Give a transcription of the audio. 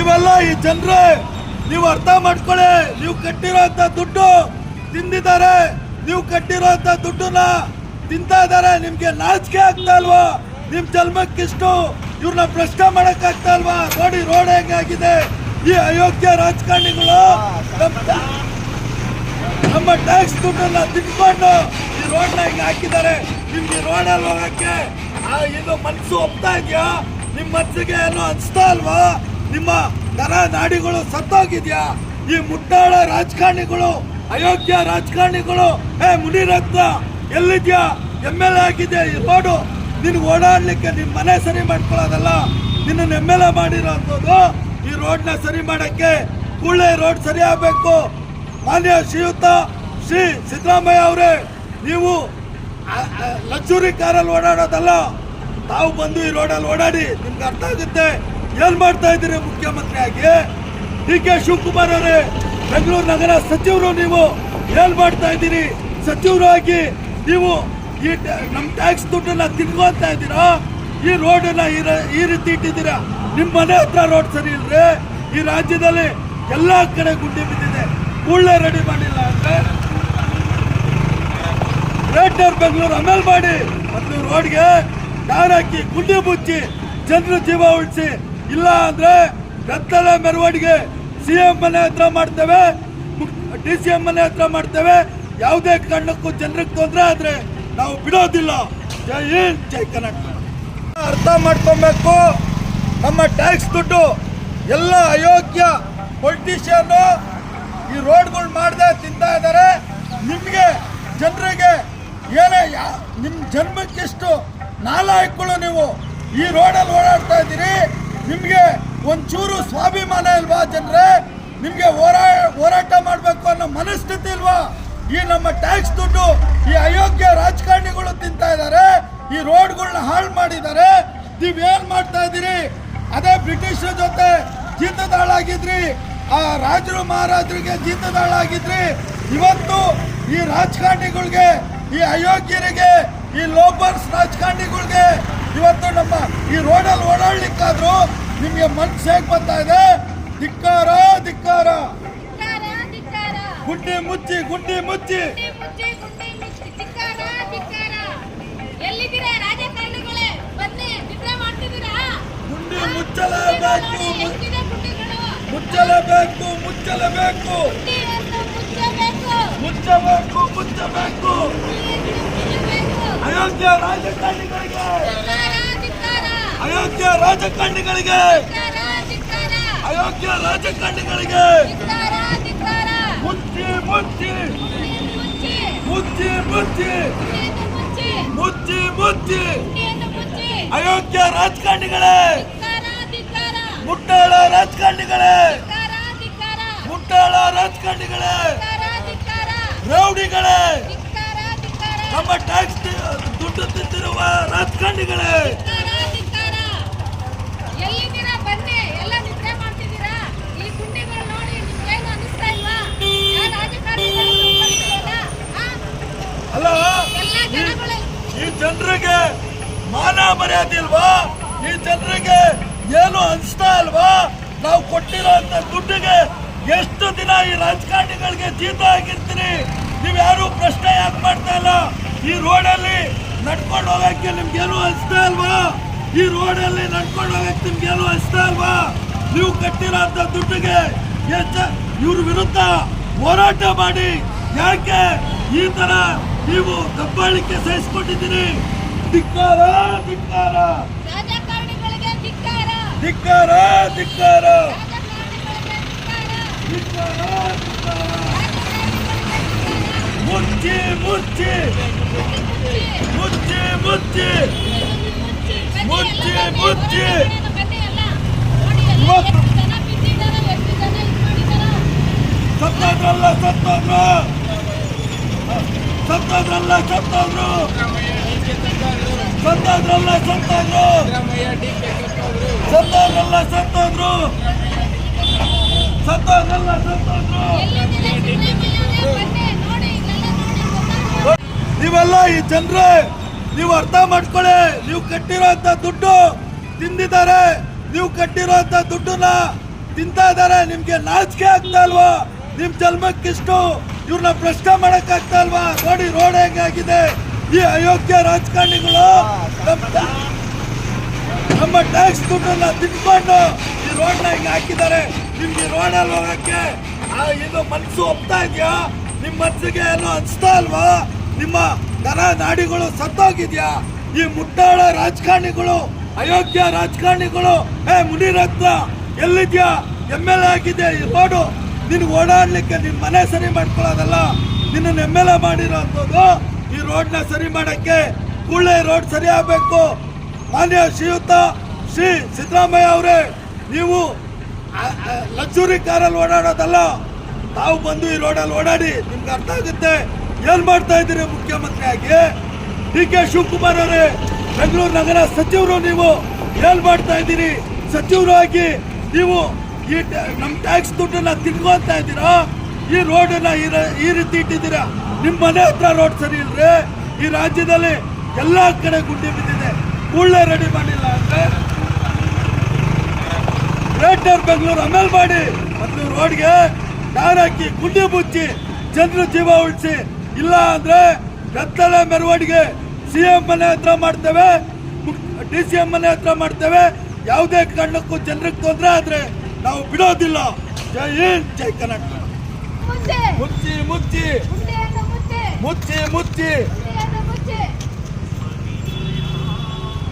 ನೀವೆಲ್ಲ ಈ ಜನರೇ, ನೀವು ಅರ್ಥ ಮಾಡ್ಕೊಳ್ಳಿ, ನೀವು ಕಟ್ಟಿರೋಂಥ ದುಡ್ಡು ತಿಂದಿದ್ದಾರೆ. ನೀವು ಕಟ್ಟಿರೋಂಥ ದುಡ್ಡನ್ನ ತಿಂತಾ ಇದ್ದಾರೆ. ನಿಮಗೆ ನಾಚಿಕೆ ಆಗ್ತಾ ಅಲ್ವಾ ನಿಮ್ಮ ಜನ್ಮಕ್ಕಿಷ್ಟು ಇವ್ರನ್ನ ಪ್ರಶ್ನೆ ಮಾಡೋಕ್ಕಾಗ್ತಾ ಅಲ್ವಾ ನೋಡಿ, ರೋಡ್ ಹೇಗಾಗಿದೆ ಈ ಅಯೋಗ್ಯ ರಾಜಕಾರಣಿಗಳು ನಮ್ಮ ಟ್ಯಾಕ್ಸ್ ದುಡ್ಡನ್ನ ತಿನ್ಕೊಂಡು ಈ ರೋಡ್ನ ಹಿಂಗ್ ಹಾಕಿದ್ದಾರೆ. ನಿಮ್ಗೆ ರೋಡಲ್ಲಿ ಹೋಗಕ್ಕೆ ಇದು ಮನ್ಸು ಒಪ್ತಾ ಇದೆಯಾ? ನಿಮ್ಮ ಮನ್ಸಿಗೆ ಏನು ಅನ್ಸ್ತಾ ಅಲ್ವಾ ನಿಮ್ಮ ನರ ನಾಡಿಗಳು ಸತ್ತೋಗಿದ್ಯಾ? ಈ ಮುಟ್ಟಾಳ ರಾಜಕಾರಣಿಗಳು, ಅಯೋಗ್ಯ ರಾಜಕಾರಣಿಗಳು ಏ ಮುನಿರತ್ನ, ಎಲ್ಲಿದ್ಯಾ? ಎಂ ಎಲ್ ಎ ಆಗಿದೆ ಈ ನಿನ್ಗೆ ಓಡಾಡ್ಲಿಕ್ಕೆ ನಿಮ್ಮ ಮನೆ ಸರಿ ಮಾಡ್ಕೊಳ್ಳೋದಲ್ಲ. ನಿನ್ನ ಎಂ ಎಲ್ ಎ ಮಾಡಿರೋಂಥದ್ದು ಈ ರೋಡ್ನ ಸರಿ ಮಾಡಕ್ಕೆ ಕೂಡಲೇ ರೋಡ್ ಸರಿ ಆಗ್ಬೇಕು. ಮಾನ್ಯ ಶ್ರೀಯುತ, ಶ್ರೀ ಸಿದ್ದರಾಮಯ್ಯ ಅವರೇ, ನೀವು ಲಕ್ಸುರಿ ಕಾರಲ್ಲಿ ಓಡಾಡೋದಲ್ಲ. ತಾವು ಬಂದು ಈ ರೋಡಲ್ಲಿ ಓಡಾಡಿ ನಿಮ್ಗೆ ಅರ್ಥ ಆಗುತ್ತೆ. ಏನ್ ಮಾಡ್ತಾ ಇದ್ದೀರಿ ಮುಖ್ಯಮಂತ್ರಿ ಆಗಿ ಡಿ ಕೆ ಶಿವಕುಮಾರ್ ಅವರೇ, ಬೆಂಗಳೂರು ನಗರ ಸಚಿವರು ನೀವು ಏನ್ ಮಾಡ್ತಾ ಇದ್ದೀರಿ? ಸಚಿವರು ಆಗಿ ನೀವು ಈ ಟ್ಯಾ- ನಮ್ ಟ್ಯಾಕ್ಸ್ ದುಡ್ಡನ್ನ ತಿನ್ಕೋತ ಇದ್ದೀರಾ? ಈ ರೋಡನ್ನ ಈ ರೀತಿ ಇಟ್ಟಿದ್ದೀರಾ? ನಿಮ್ಮ ಮನೆ ಹತ್ರ ರೋಡ್ ಸರಿ ಇಲ್ರಿ ಈ ರಾಜ್ಯದಲ್ಲಿ ಎಲ್ಲಾ ಕಡೆ ಗುಂಡಿ ಬಿದ್ದಿದೆ. ಕೂಡಲೇ ರೆಡಿ ಮಾಡಿಲ್ಲ ಅಂದ್ರೆ ಗ್ರೇಟರ್ ಬೆಂಗಳೂರು ಅಮೇಲ್ ಮಾಡಿ ಮತ್ತು ರೋಡ್ಗೆ ಟಾರ್ ಹಾಕಿ, ಗುಂಡಿ ಮುಚ್ಚಿ, ಜನರು ಜೀವ ಉಳಿಸಿ ಇಲ್ಲ ಅಂದ್ರೆ ಗದ್ದಲ ಮೆರವಣಿಗೆ ಸಿ ಎಂ ಮನೆ ಹತ್ರ ಮಾಡ್ತೇವೆ ಡಿ ಸಿ ಎಂ ಮನೆ ಹತ್ರ ಮಾಡ್ತೇವೆ. ಯಾವುದೇ ಕಾರಣಕ್ಕೂ ಜನರಿಗೆ ತೊಂದರೆ ಆದ್ರೆ ನಾವು ಬಿಡೋದಿಲ್ಲ. ಜೈ ಹಿಂದ್, ಜೈ ಕರ್ನಾಟಕ. ಅರ್ಥ ಮಾಡ್ಕೊಬೇಕು. ನಮ್ಮ ಟ್ಯಾಕ್ಸ್ ದುಡ್ಡು ಎಲ್ಲ ಅಯೋಗ್ಯ ಪೊಲಿಟಿಷಿಯನ್ನು ಈ ರೋಡ್ಗಳು ಮಾಡದೆ ತಿಂತಾ ಇದ್ದಾರೆ ನಿಮಗೆ, ಜನರಿಗೆ ಏನೇ ಯಾ- ನಿಮ್ಮ ಜನ್ಮಕ್ಕಿಷ್ಟು ನಾಲಾಯಕ್ಗಳು ನೀವು ಈ ರೋಡಲ್ಲಿ ಓಡಾಡ್ತಾ ಇದ್ದೀರಿ. ನಿಮಗೆ ಒಂಚೂರು ಸ್ವಾಭಿಮಾನ ಇಲ್ವಾ ಜನರೇ? ನಿಮಗೆ ಹೋರಾ, ಹೋರಾಟ ಮಾಡಬೇಕು ಅನ್ನೋ ಮನಸ್ಥಿತಿ ಇಲ್ವಾ? ಈ ನಮ್ಮ ಟ್ಯಾಕ್ಸ್ ದುಡ್ಡು, ಈ ಅಯೋಗ್ಯ ರಾಜಕಾರಣಿಗಳು ತಿಂತಾ ಇದ್ದಾರೆ, ಈ ರೋಡ್ಗಳನ್ನ ಹಾಳು ಮಾಡಿದ್ದಾರೆ, ನೀವೇನ್ ಮಾಡ್ತಾ ಇದ್ದೀರಿ? ಅದೇ ಬ್ರಿಟಿಷರ ಜೊತೆ ಜೀತದಾಳಾಗಿದ್ರಿ, ಆ ರಾಜರು ಮಹಾರಾಜರಿಗೆ ಜೀತದಾಳಾಗಿದ್ರಿ. ಇವತ್ತು ಈ ರಾಜಕಾರಣಿಗಳಿಗೆ, ಈ ಅಯೋಗ್ಯರಿಗೆ, ಈ ಲೋಬರ್ಸ್ ರಾಜಕಾರಣಿಗಳಿಗೆ ಇವತ್ತು ನಮ್ಮ ಈ ರೋಡಲ್ಲಿ ಓಡಾಡ್ಲಿಕ್ಕಾದ್ರೂ ನಿಮಗೆ ಮನ್ಸು ಹೇಗೆ ಬರ್ತಾ ಇದೆ ಧಿಕ್ಕಾರ ಧಿಕ್ಕಾರ ಧಿಕ್ಕಾರ, ಧಿಕ್ಕಾರ. ಗುಡ್ಡಿ ಮುಚ್ಚಿ ಗುಡ್ಡಿ ಮುಚ್ಚಿ ಗುಂಡಿ ಮುಚ್ಚಿ, ಗುಂಡಿ ಮುಚ್ಚಿ. ಗುಂಡಿ? ಮುಚ್ಚಲೇಬೇಕು? ಮುಚ್ಚಲೇಬೇಕು ಮುಚ್ಚಲೇಬೇಕು ಮುಚ್ಚಬೇಕು. ಮುಚ್ಚಬೇಕು. ಅಯೋಗ್ಯ ರಾಜಕಾರಣಿಗಳಿಗೆ. ಅಯೋಗ್ಯ ರಾಜಕಾರಣಿಗಳಿಗೆ. ಅಯೋಗ್ಯ ರಾಜಕಾರಣಿಗಳಿಗೆ. ಮುಚ್ಚಿ ಮುಚ್ಚಿ ಮುಚ್ಚಿ. ಮುಚ್ಚಿ ಮುಚ್ಚಿ ಮುಚ್ಚಿ. ಅಯೋಗ್ಯ ರಾಜಕಾರಣಿಗಳೇ. ಮುಟ್ಟಾಳ ರಾಜಕಾರಣಿಗಳೇ. ಮುಟ್ಟಾಳ ರಾಜಕಾರಣಿಗಳೇ. ರೌಡಿಗಳೇ. ನಮ್ಮ ಟ್ಯಾಕ್ಸ್ ದುಡ್ಡು ತಿಂತಿರುವ ರಾಜಕಾರಣಿಗಳೇ ಧಿಕ್ಕಾರ, ಧಿಕ್ಕಾರ. ಎಲ್ಲಿದ್ದೀರಾ ಬನ್ನಿ ಎಲ್ಲ ನಿದ್ರೆ ಮಾಡ್ತಿದ್ದೀರಾ ಈ ಗುಂಡಿಗಳು ನೋಡಿ ನಿಮ್ಗೇನು ಅನಿಸ್ತಾ ಇಲ್ವಾ ಯಾವ ರಾಜಕಾರಣಿಗಳು ಸಂಪರ್ಕಿಸಿಲ್ಲ? ಆ? ಅಲ್ಲ ಎಲ್ಲ ಈ- ಜನಗಳು ಈ ಜನರಿಗೆ ಮಾನ ಮರ್ಯಾದೆ ಇಲ್ವಾ ಈ ಜನರಿಗೆ ಏನು ಅನಿಸ್ತಾ ಅಲ್ವಾ ನಾವು ಕೊಟ್ಟಿರೋ ದುಡ್ಡಿಗೆ ಎಷ್ಟು ದಿನ ಈ ರಾಜಕಾರಣಿಗಳಿಗೆ ಜೀತ ಆಗಿರ್ತೀರಿ? ನೀವು ಯಾರು ಪ್ರಶ್ನೆ ಯಾಕೆ ಮಾಡ್ತಾ ಇಲ್ಲ? ಈ ರೋಡಲ್ಲಿ ನಡ್ಕೊಂಡು ಹೋಗಕ್ಕೆ ನಿಮ್ಗೇನು ಅನಿಸ್ತಾ ಇಲ್ವಾ? ಈ ರೋಡಲ್ಲಿ ನಡ್ಕೊಂಡು ಹೋಗಕ್ಕೆ ನಿಮ್ಗೇನು ಅನಿಸ್ತಾ ಇಲ್ವಾ? ನೀವು ಕಟ್ಟಿರೋಂಥ ದುಡ್ಡಿಗೆ ಎಷ್ಟು ಇವ್ರ ವಿರುದ್ಧ ಹೋರಾಟ ಮಾಡಿ, ಯಾಕೆ ಈ ಥರ ನೀವು ದಬ್ಬಾಳಿಕೆ ಸಹಿಸ್ಕೊಂಡಿದ್ದೀರಿ? ಧಿಕ್ಕಾರ ಧಿಕ್ಕಾರ. ಧಿಕ್ಕಾರ. ಧಿಕ್ಕಾರ ಮುಚ್ಚಿ ಮುಚ್ಚಿ. ಮುಚ್ಚಿ ಮುಚ್ಚಿ. ಮುಚ್ಚಿ, ಮುಚ್ಚಿ. ಸತ್ತೋದ್ರಲ್ಲ ಸತ್ತೋದ್ರು. ಸತ್ತೋದ್ರಲ್ಲ ಸತ್ತೋದ್ರು. ಸತ್ತೋದ್ರಲ್ಲ ಸತ್ತಾದ್ರು. ಸತ್ತಾದ್ರಲ್ಲ ಸತ್ತಾದ್ರು. ಸತ್ತಾದ್ರಲ್ಲ ಸತ್ತಾದ್ರು. ನೀವೆಲ್ಲ ಈ ಜನರೇ, ನೀವು ಅರ್ಥ ಮಾಡ್ಕೊಳ್ಳಿ, ನೀವು ಕಟ್ಟಿರೋಂಥ ದುಡ್ಡು ತಿಂದಿದ್ದಾರೆ. ನೀವು ಕಟ್ಟಿರೋಂಥ ದುಡ್ಡನ್ನ ತಿಂತಾ ಇದ್ದಾರೆ. ನಿಮ್ಗೆ ನಾಚಿಕೆ ಆಗ್ತಾ ಅಲ್ವಾ ನಿಮ್ ಜನ್ಮಕ್ಕಿಷ್ಟು ಇವ್ರನ್ನ ಪ್ರಶ್ನೆ ಮಾಡಕ್ ಆಗ್ತಾ ಇಲ್ವಾ? ನೋಡಿ, ರೋಡ್ ಹೆಂಗಾಗಿದೆ. ಈ ಅಯೋಗ್ಯ ರಾಜಕಾರಣಿಗಳು ನಮ್ಮ ಟ್ಯಾಕ್ಸ್ ದುಡ್ಡನ್ನ ತಿನ್ಕೊಂಡು ಈ ರೋಡ್ನ ಹಿಂಗೆ ಹಾಕಿದ್ದಾರೆ. ನಿಮ್ಗೆ ಅಲ್ಲಿ ಹೋಗಕ್ಕೆ ಇದು ಮನಸ್ಸು ಒಪ್ತಾ ಇದೆಯಾ? ನಿಮ್ಮ ಮನಸ್ಸಿಗೆ ಏನೋ ಅನ್ಸ್ತಾ ಅಲ್ವಾ ನಿಮ್ಮ ದನ ನಾಡಿಗಳು ಸತ್ತೋಗಿದ್ಯಾ? ಈ ಮುಟ್ಟಾಳ ರಾಜಕಾರಣಿಗಳು, ಅಯೋಗ್ಯ ರಾಜಕಾರಣಿಗಳು, ಏ, ಮುನಿರತ್ನ, ಎಲ್ಲಿದ್ಯಾ? ಎಂ ಎಲ್ ಎ ಆಗಿದೆ ಈ ರೋಡು. ನಿನ್ಗೆ ಓಡಾಡ್ಲಿಕ್ಕೆ ನಿನ್ ಮನೆ ಸರಿ ಮಾಡ್ಕೊಳ್ಳೋದಲ್ಲ. ನಿನ್ನ ಎಂ ಎಲ್ ಎ ಮಾಡಿರೋಂಥದ್ದು ಈ ರೋಡ್ನ ಸರಿ ಮಾಡಕ್ಕೆ ಕೂಡಲೇ ರೋಡ್ ಸರಿ ಆಗಬೇಕು. ಮಾನ್ಯ ಶ್ರೀಯುತ ಶ್ರೀ ಸಿದ್ದರಾಮಯ್ಯ ಅವರೇ, ನೀವು ಲಕ್ಸುರಿ ಕಾರಲ್ಲಿ ಓಡಾಡೋದಲ್ಲ, ತಾವು ಬಂದು ಈ ರೋಡಲ್ಲಿ ಓಡಾಡಿ ನಿಮ್ಗೆ ಅರ್ಥ ಆಗುತ್ತೆ. ಏನು ಮಾಡ್ತಾ ಇದ್ದೀರಿ ಮುಖ್ಯಮಂತ್ರಿ ಆಗಿ ಡಿ ಕೆ ಶಿವಕುಮಾರ್ ಅವರೇ, ಬೆಂಗಳೂರು ನಗರ ಸಚಿವರು ನೀವು. ಏನು ಮಾಡ್ತಾ ಇದ್ದೀರಿ? ಸಚಿವರು ಆಗಿ ನೀವು ಈ ನಮ್ಮ ಟ್ಯಾಕ್ಸ್ ದುಡ್ಡನ್ನ ತಿನ್ಕೊಂತ ಇದ್ದೀರಾ? ಈ ರೋಡನ್ನ ಈ ರೀತಿ ಇಟ್ಟಿದ್ದೀರಾ? ನಿಮ್ಮ ಮನೆ ಹತ್ರ ರೋಡ್ ಸರಿ ಇಲ್ರಿ ಈ ರಾಜ್ಯದಲ್ಲಿ ಎಲ್ಲಾ ಕಡೆ ಗುಂಡಿ ಬಿದ್ದಿದೆ. ಕೂಡಲೇ ರೆಡಿ ಮಾಡಿಲ್ಲ ಅಂದ್ರೆ ಗ್ರೇಟರ್ ಬೆಂಗಳೂರು ಅಮೇಲ್ ಮಾಡಿ. ಮತ್ತು ರೋಡ್ಗೆ ಹಾಕಿ, ಗುಂಡಿ ಮುಚ್ಚಿ, ಜನರ ಜೀವ ಉಳಿಸಿ. ಇಲ್ಲ ಅಂದ್ರೆ ಗದ್ದಲ ಮೆರವಣಿಗೆ ಸಿ ಎಂ ಮನೆ ಹತ್ರ ಮಾಡ್ತೇವೆ ಡಿ ಸಿ ಎಂ ಮನೆ ಹತ್ರ ಮಾಡ್ತೇವೆ. ಯಾವುದೇ ಕಾರಣಕ್ಕೂ ಜನರಿಗೆ ತೊಂದರೆ ಆದ್ರೆ ನಾವು ಬಿಡೋದಿಲ್ಲ. ಜೈ ಹಿಂದ್, ಜೈ ಕರ್ನಾಟಕ. ಮುಚ್ಚೆ. ಮುಚ್ಚಿ ಮುಚ್ಚಿ. ಮುಚ್ಚಿ ಮುಚ್ಚಿ.